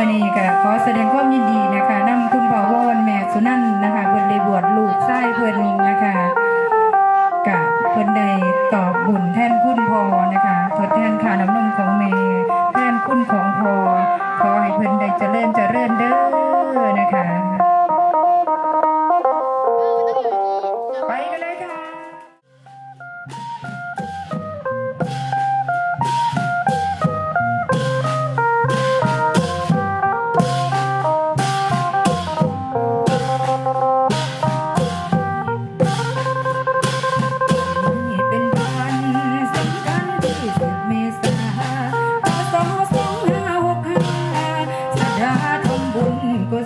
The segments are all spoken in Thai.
วันนี้ก็ขอแสดงความยินดีนะคะนำคุณพ่อวอนแม่สุนันนะคะเพื่นได้บวชลูกไายเพื่อนนะคะกับเพื่อนได้ตอบบุญแทนคุณพ่อนะคะทดแทนค่าน้ำนมของแม่แทนคุณของพ่อขอให้เพื่อนได้เจริญเจริญเด้อนะคะ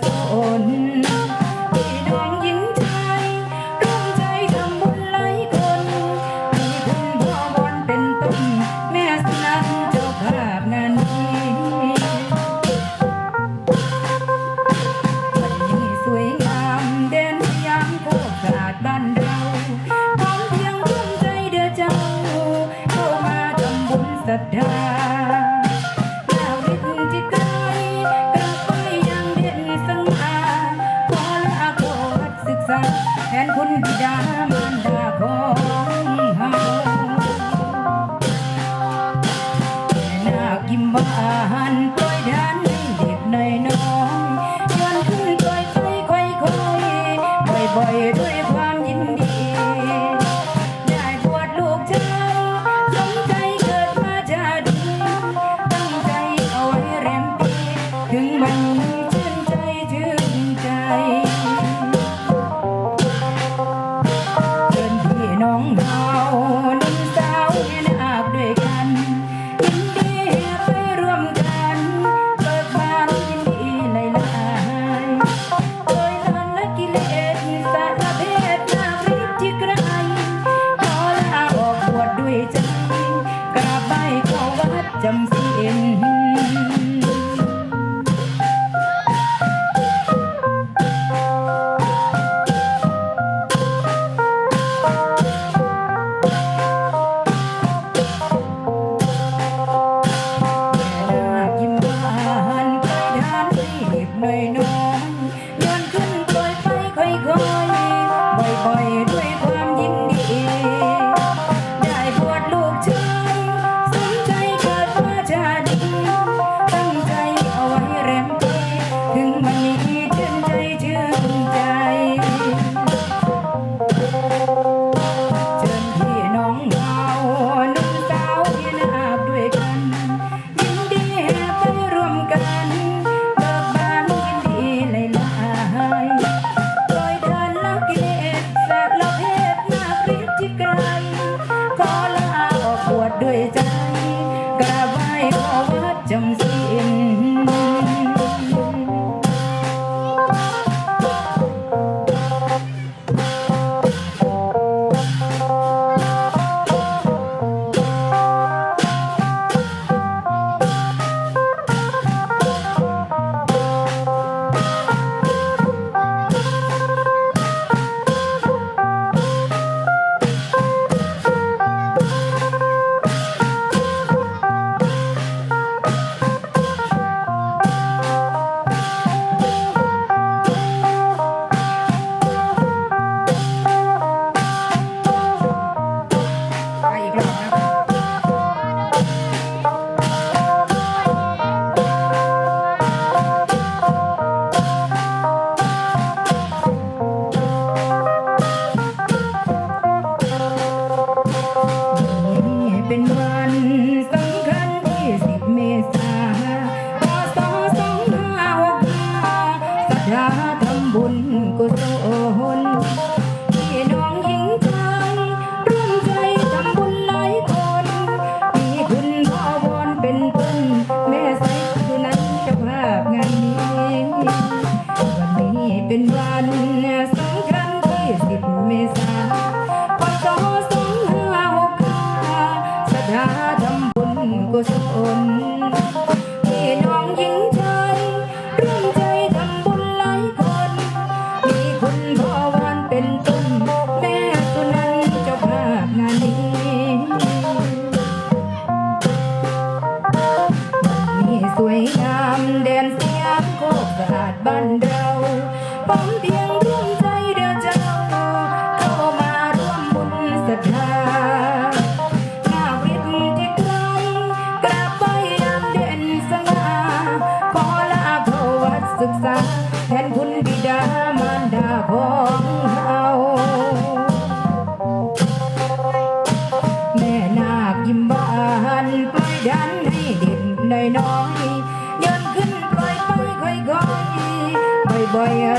สนพี่น้องหญิงชายร่วมใจทำบุญหลายคนมีคุณพ่อบอลเป็นต้นแม่สนันเจ้าภาพงานนี้วันนี้สวยงามแดนยามโคกาดบ้านเราพร้อมเพียงร่วมใจเด้อเจเข้ามาทำบุญศรัทธา บ่ด้วยความยินดี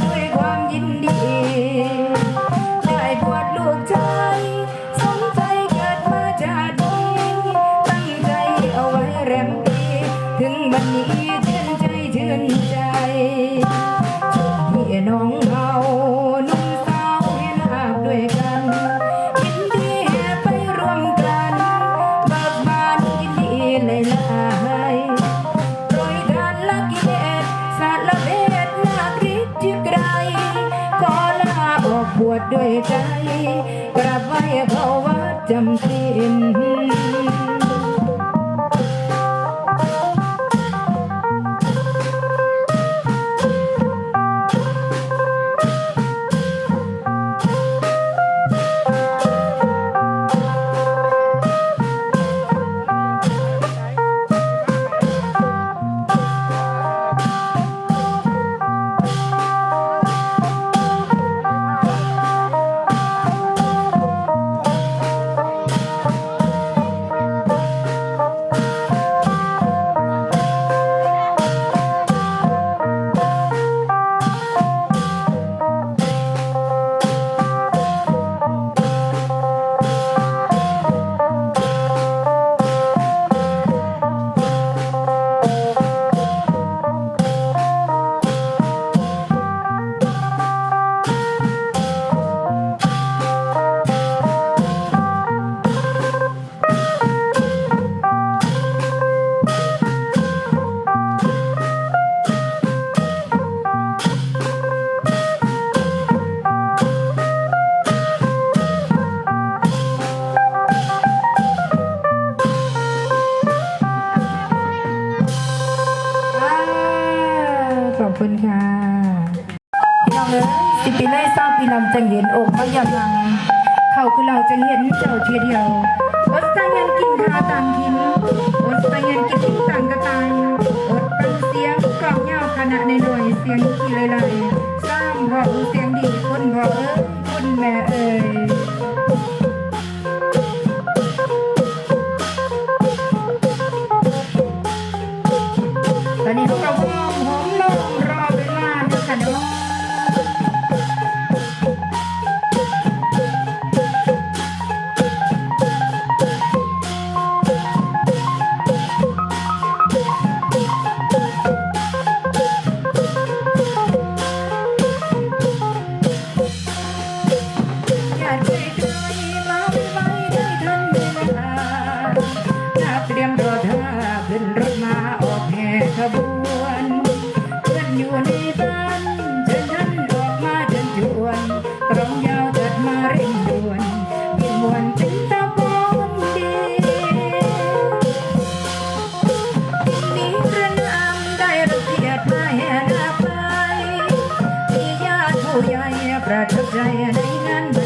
ด้วยความยินดี die. พี่น้องเอ้ยสิปีไล่เร้าปีลำจังเห็นอกเขาอย่าลัง เขาคือเราจัเห็นเจ้าเทียเดียวอดใจยันกินคาต่างกินอดใจยันกินทิ้งต่างกระตายอดตังเสียงกล่องเงาขณะในหน่วยเสียงขี่เลยเลยสร้างบอกเสียงดีคนบอกเอ้ยคนแม่เอ้ย But I took Diane Egan.